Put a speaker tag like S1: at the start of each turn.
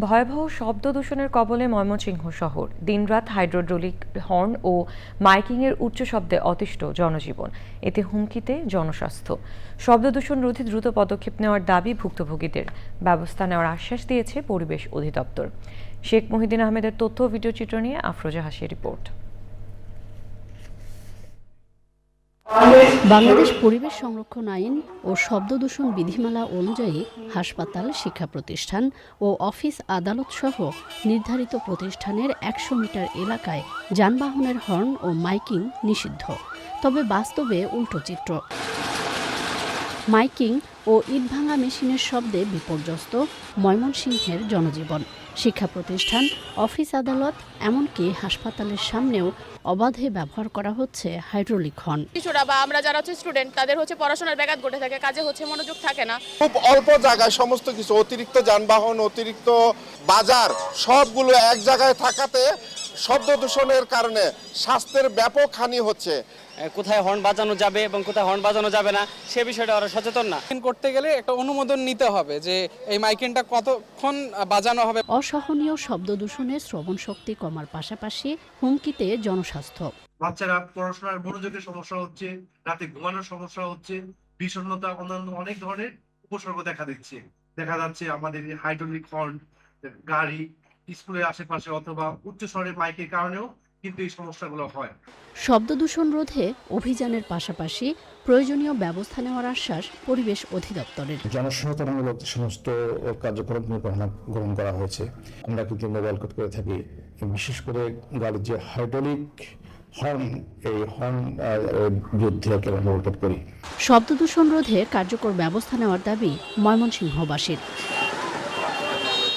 S1: ভয়াবহ শব্দ দূষণের কবলে ময়মনসিংহ শহর। দিনরাত হাইড্রোড্রোলিক হর্ন ও মাইকিংয়ের উচ্চ শব্দে অতিষ্ঠ জনজীবন। এতে হুমকিতে জনস্বাস্থ্য। শব্দ দূষণ রোধে দ্রুত পদক্ষেপ নেওয়ার দাবি ভুক্তভোগীদের। ব্যবস্থা নেওয়ার আশ্বাস দিয়েছে পরিবেশ অধিদপ্তর। শেখ মহিদিন আহমেদের তথ্য ভিডিও চিত্র নিয়ে আফরোজা হাসির রিপোর্ট।
S2: বাংলাদেশ পরিবেশ সংরক্ষণ আইন ও শব্দ দূষণ বিধিমালা অনুযায়ী হাসপাতাল, শিক্ষা প্রতিষ্ঠান ও অফিস আদালত সহ নির্ধারিত প্রতিষ্ঠানের একশো মিটার এলাকায় যানবাহনের হর্ন ও মাইকিং নিষিদ্ধ। তবে বাস্তবে উল্টো চিত্র। মাইকিং ও ইট ভাঙা মেশিনের শব্দে বিপর্যস্ত ময়মনসিংহের জনজীবন। শিক্ষা প্রতিষ্ঠান অফিস আদালত এমনকি হাসপাতালের সামনেও অবাধে ব্যবহার করা হচ্ছে হাইড্রোলিক হর্ন।
S3: কিছুটা বা আমরা যারা হচ্ছে স্টুডেন্ট তাদের হচ্ছে পড়াশোনার ব্যাঘাত ঘটে থাকে কাজে হচ্ছে মনোযোগ থাকে না।
S4: খুব অল্প জায়গায় সমস্ত কিছু অতিরিক্ত যানবাহন অতিরিক্ত বাজার সবগুলো এক জায়গায় থাকাতে শব্দ দূষণের কারণে স্বাস্থ্যের ব্যাপক হানি হচ্ছে।
S5: কোথায় হর্ন বাজানো যাবে এবং কোথায় হর্ন বাজানো যাবে না সে বিষয়টা ওরা সচেতন না।
S6: করতে গেলে একটা অনুমোদন নিতে হবে যে এই মাইকিংটা কতক্ষণ বাজানো হবে।
S2: অসহনীয় শব্দ দূষণে শ্রবণ শক্তি কমার পাশাপাশি হুমকিতে জনস্বাস্থ্য।
S7: বাচ্চারা পড়াশোনার মনোযোগের সমস্যা হচ্ছে রাতে ঘুমানোর সমস্যা হচ্ছে বিষণ্ণতা অন্যান্য অনেক ধরনের উপসর্গ দেখা দিচ্ছে। দেখা যাচ্ছে আমাদের হাইড্রোলিক হর্ন গাড়ি স্কুলের আশেপাশে অথবা উচ্চ স্বরের মাইকের কারণেও কিন্তু এই সমস্যাগুলো হয়।
S2: শব্দ দূষণ রোধে অভিযানের পাশাপাশি প্রয়োজনীয় ব্যবস্থা নেওয়ার আশ্বাস পরিবেশ অধিদপ্তরের।
S8: জনসচেতনমূলক যে সমস্ত কার্যক্রম গ্রহণ গ্রহণ করা হয়েছে। আমরা কিন্তু মোবাইল কোড করে থাকি বিশেষ করে গাড়ির যে হাইড্রোলিক হর্ন এই হর্ন বিরুদ্ধে একটা আমরা মোবাইল করি।
S2: শব্দ দূষণ রোধে কার্যকর ব্যবস্থা নেওয়ার দাবি ময়মনসিংহবাসীর।